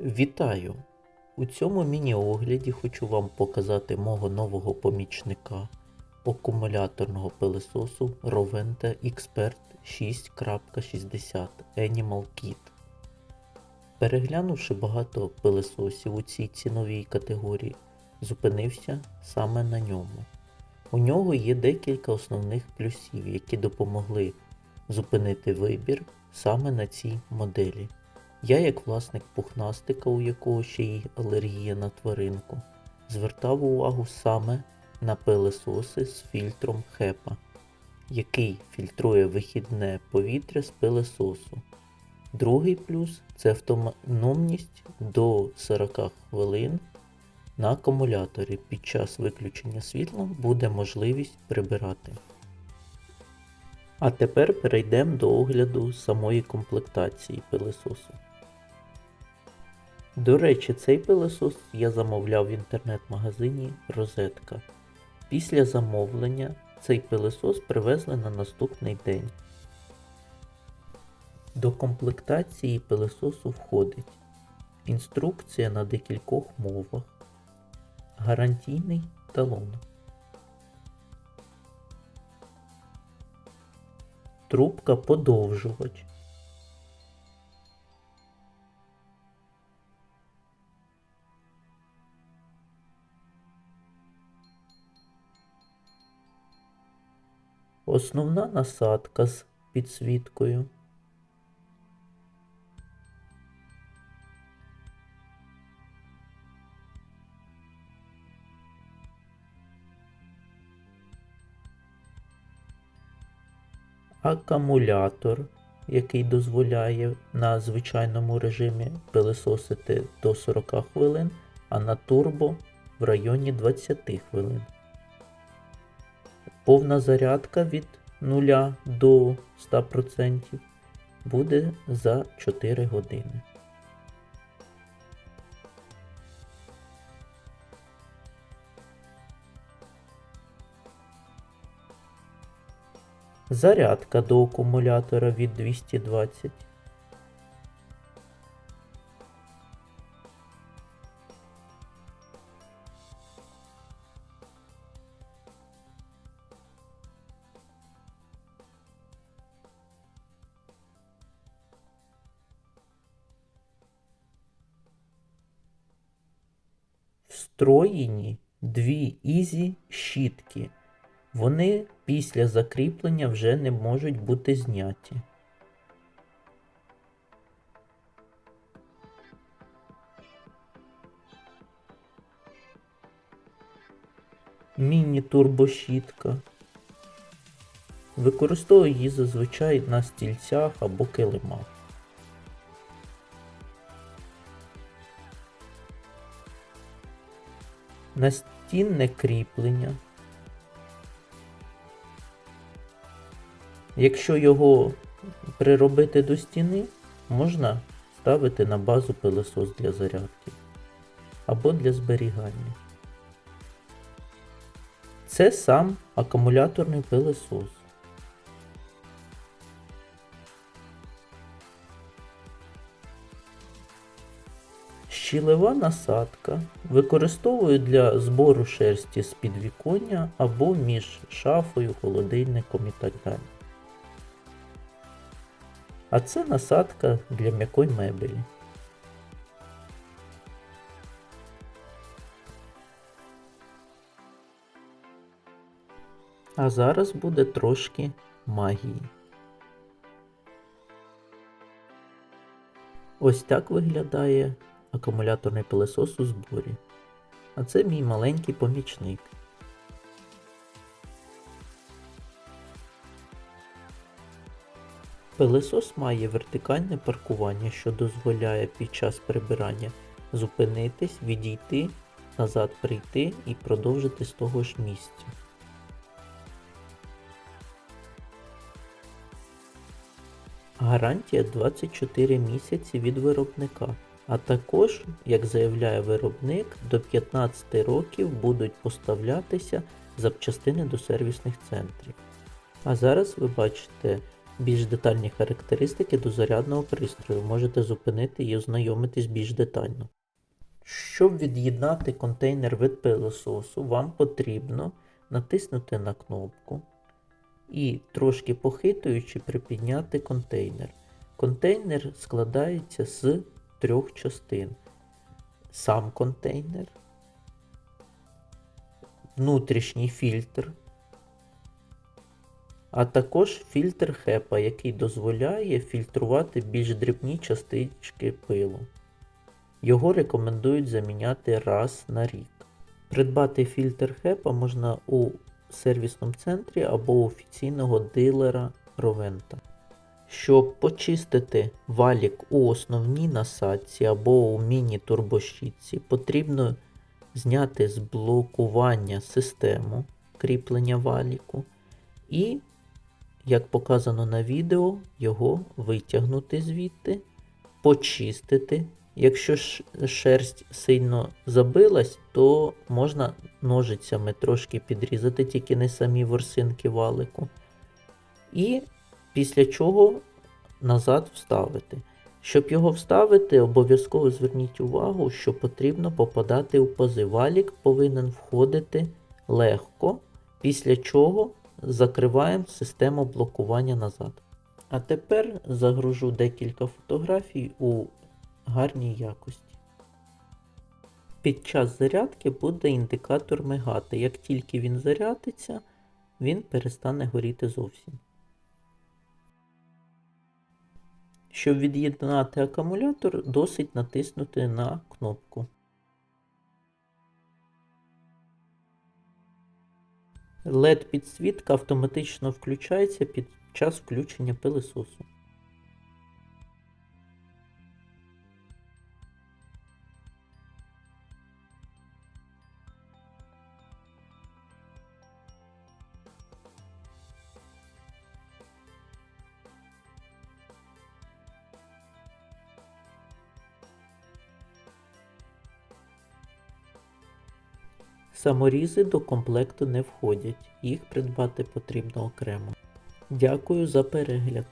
Вітаю! У цьому міні-огляді хочу вам показати мого нового помічника акумуляторного пилесосу Roventa Expert 6.60 Animal Kit. Переглянувши багато пилесосів у цій ціновій категорії, зупинився саме на ньому. У нього є декілька основних плюсів, які допомогли зупинити вибір саме на цій моделі. Я, як власник пухнастика, у якого ще й алергія на тваринку, звертав увагу саме на пилесоси з фільтром HEPA, який фільтрує вихідне повітря з пилесосу. Другий плюс це автономність до 40 хвилин на акумуляторі. Під час виключення світла буде можливість прибирати. А тепер перейдемо до огляду самої комплектації пилесосу. До речі, цей пилосос я замовляв в інтернет-магазині Розетка. Після замовлення цей пилосос привезли на наступний день. До комплектації пилососу входить інструкція на декількох мовах, гарантійний талон, трубка подовжувач. Основна насадка з підсвіткою. Акумулятор, який дозволяє на звичайному режимі пилесосити до 40 хвилин, а на турбо в районі 20 хвилин. Повна зарядка від 0 до 100% буде за 4 години. Зарядка до акумулятора від 220. Встроєні дві ізі щітки. Вони після закріплення вже не можуть бути зняті. Міні-турбощітка. Використовую її зазвичай на стільцях або килимах. Настінне кріплення. Якщо його приробити до стіни, можна ставити на базу пилосос для зарядки або для зберігання. Це сам акумуляторний пилосос. Щілева насадка використовую для збору шерсті з підвіконня або між шафою, холодильником і так далі. А це насадка для м'якої мебелі. А зараз буде трошки магії. Ось так виглядає акумуляторний пилосос у зборі. А це мій маленький помічник. Пилесос має вертикальне паркування, що дозволяє під час прибирання зупинитись, відійти, назад прийти і продовжити з того ж місця. Гарантія 24 місяці від виробника, а також, як заявляє виробник, до 15 років будуть поставлятися запчастини до сервісних центрів. А зараз ви бачите більш детальні характеристики до зарядного пристрою. Можете зупинити і ознайомитись більш детально. Щоб від'єднати контейнер від пилососу, вам потрібно натиснути на кнопку і трошки похитуючи припідняти контейнер. Контейнер складається з трьох частин. Сам контейнер, внутрішній фільтр, а також фільтр хепа, який дозволяє фільтрувати більш дрібні частички пилу. Його рекомендують заміняти раз на рік. Придбати фільтр хепа можна у сервісному центрі або офіційного дилера Ровента. Щоб почистити валік у основній насадці або у міні-турбощітці, потрібно зняти з блокування систему кріплення валіку і, як показано на відео, його витягнути звідти, почистити. Якщо шерсть сильно забилась, то можна ножицями трошки підрізати, тільки не самі ворсинки валику. І після чого назад вставити. Щоб його вставити, обов'язково зверніть увагу, що потрібно попадати у пази. Валік повинен входити легко, після чого закриваємо систему блокування назад. А тепер загружу декілька фотографій у гарній якості. Під час зарядки буде індикатор мигати. Як тільки він зарядиться, він перестане горіти зовсім. Щоб від'єднати акумулятор, досить натиснути на кнопку. LED підсвітка автоматично включається під час включення пилисосу. Саморізи до комплекту не входять, їх придбати потрібно окремо. Дякую за перегляд.